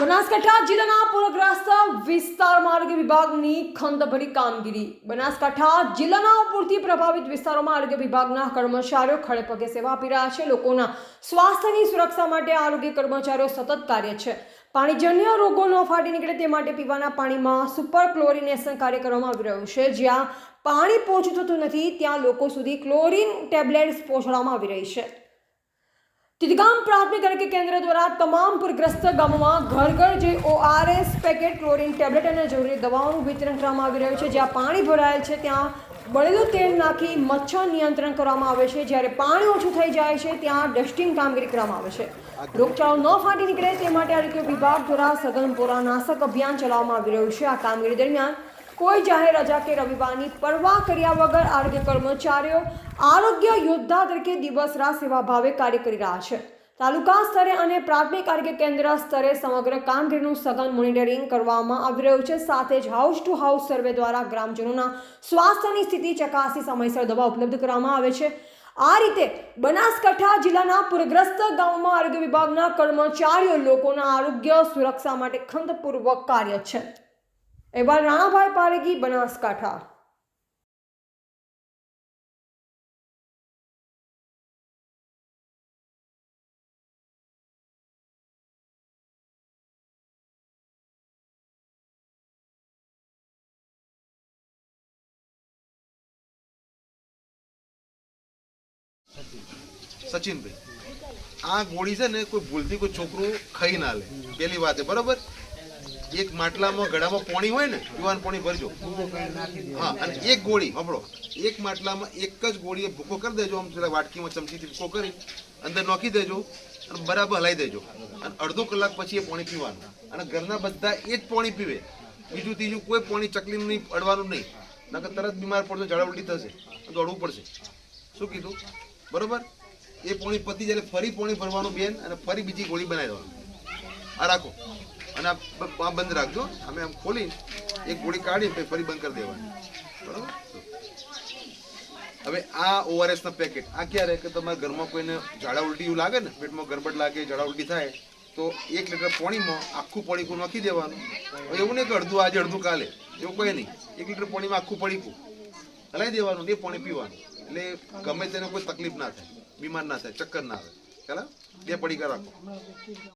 બનાસકાંઠા જિલ્લાના પૂરગ્રસ્ત વિસ્તારમાં આરોગ્ય વિભાગની ખંતભરી કામગીરી. બનાસકાંઠા જિલ્લાના પૂરથી પ્રભાવિત વિસ્તારોમાં આરોગ્ય વિભાગના કર્મચારીઓ ખડે પગે સેવા આપી રહ્યા છે. લોકોના સ્વાસ્થ્યની સુરક્ષા માટે આરોગ્ય કર્મચારીઓ સતત કાર્ય છે. પાણીજન્ય રોગો ન ફાટી નીકળે તે માટે પીવાના પાણીમાં સુપર ક્લોરિનેશન કાર્ય કરવામાં આવી રહ્યું છે. જ્યાં પાણી પહોંચતું નથી, ત્યાં લોકો સુધી ક્લોરિન ટેબ્લેટ્સ પહોંચાડવામાં આવી રહી છે. તિદગામ પ્રાથમિક આરોગ્ય કેન્દ્ર દ્વારા તમામ પૂરગ્રસ્ત ગામોમાં ઘર ઘર જે ઓઆરએસ પેકેટ ક્લોરીન ટેબ્લેટ અને જરૂરી દવાઓનું વિતરણ કરવામાં આવી રહ્યું છે. જ્યાં પાણી ભરાયેલ છે, ત્યાં બળેલું તેલ નાખી મચ્છર નિયંત્રણ કરવામાં આવે છે. જ્યારે પાણી ઓછું થઈ જાય છે, ત્યાં ડસ્ટિંગ કામગીરી કરવામાં આવે છે. રોગચાળો ન ફાટી નીકળે તે માટે આરોગ્ય વિભાગ દ્વારા સઘન પોરાનાશક અભિયાન ચલાવવામાં આવી રહ્યું છે. આ કામગીરી દરમિયાન કોઈ જાહેર રજા કે રવિવારની પરવા કર્યા વગર આરોગ્ય કર્મચારીઓ આરોગ્ય યોદ્ધા તરીકે દિવસ રાત સેવા ભાવે કાર્ય કરી રહ્યા છે. તાલુકા સ્તરે અને પ્રાથમિક આરોગ્ય કેન્દ્ર સ્તરે સમગ્ર કામગીરીનું સઘન મોનિટરિંગ કરવામાં આવી રહ્યું છે. સાથે જ હાઉસ ટુ હાઉસ સર્વે દ્વારા ગ્રામજનોના સ્વાસ્થ્યની સ્થિતિ ચકાસી સમયસર દવા ઉપલબ્ધ કરવામાં આવે છે. આ રીતે બનાસકાંઠા જિલ્લાના પૂરગ્રસ્ત ગામોમાં આરોગ્ય વિભાગના કર્મચારીઓ લોકોના આરોગ્ય સુરક્ષા માટે ખંતપૂર્વક કાર્ય છે. એવા રાણાભાઈ પારેગી બનાસકાંઠા. સચિનભાઈ, આ ગોળી છે ને કોઈ ભૂલથી કોઈ છોકરું ખાઈ ના લે. પેલી વાત બરોબર? એક માટલામાં, ગળામાં પાણી હોય ને યુવાન પાણી ભરજો. હા, અને એક ગોળી સાંભળો એક માટલામાં એક જ ગોળીએ ભૂકો કરી દેજો, આમ જરા વાટકીમાં ચમચીથી ભૂકો કરી, અંદર નોખી દેજો, અને બરાબર હલાવી દેજો. અને અડધો કલાક પછી એ પાણી પીવાનું. અને ઘરના બધા એ જ પાણી પીવે. બીજું ત્રીજું કોઈ પાણી ચકલીનું નહીં અડવાનું નહીં. નકર તરત બીમાર પડશે ઝાડા ઉલટી થશે. દોડવું પડશે. શું કીધું? બરોબર? એ પોણી પતી જાય ફરી પોણી ભરવાનું બેન, અને ફરી બીજી ગોળી બનાવી દેવાનું. આ રાખો. અને આ બંધ રાખજો. અમે આમ ખોલી એક ગોળી કાઢી પછી ફરી બંધ કરી દેવાની. બરાબર? હવે આ ઓઆરએસ ના પેકેટ આ ક્યારે કે તમારા ઘરમાં કોઈને ઝાડા ઉલટી એવું લાગે ને? પેટમાં ગરબડ લાગે, ઝાડા ઉલટી થાય, તો એક લીટર પાણીમાં આખું પડીકું નાખી દેવાનું. એવું નહીં કે અડધું, આજે અડધું કાલે. એવું કોઈ નહીં. એક લીટર પાણીમાં આખું પડીકું હલાવી દેવાનું એ પાણી પીવાનું. એટલે ગમે તેને કોઈ તકલીફ ના થાય, બીમાર ના થાય, ચક્કર ના આવે. ચાલો બે પડીકા રાખો.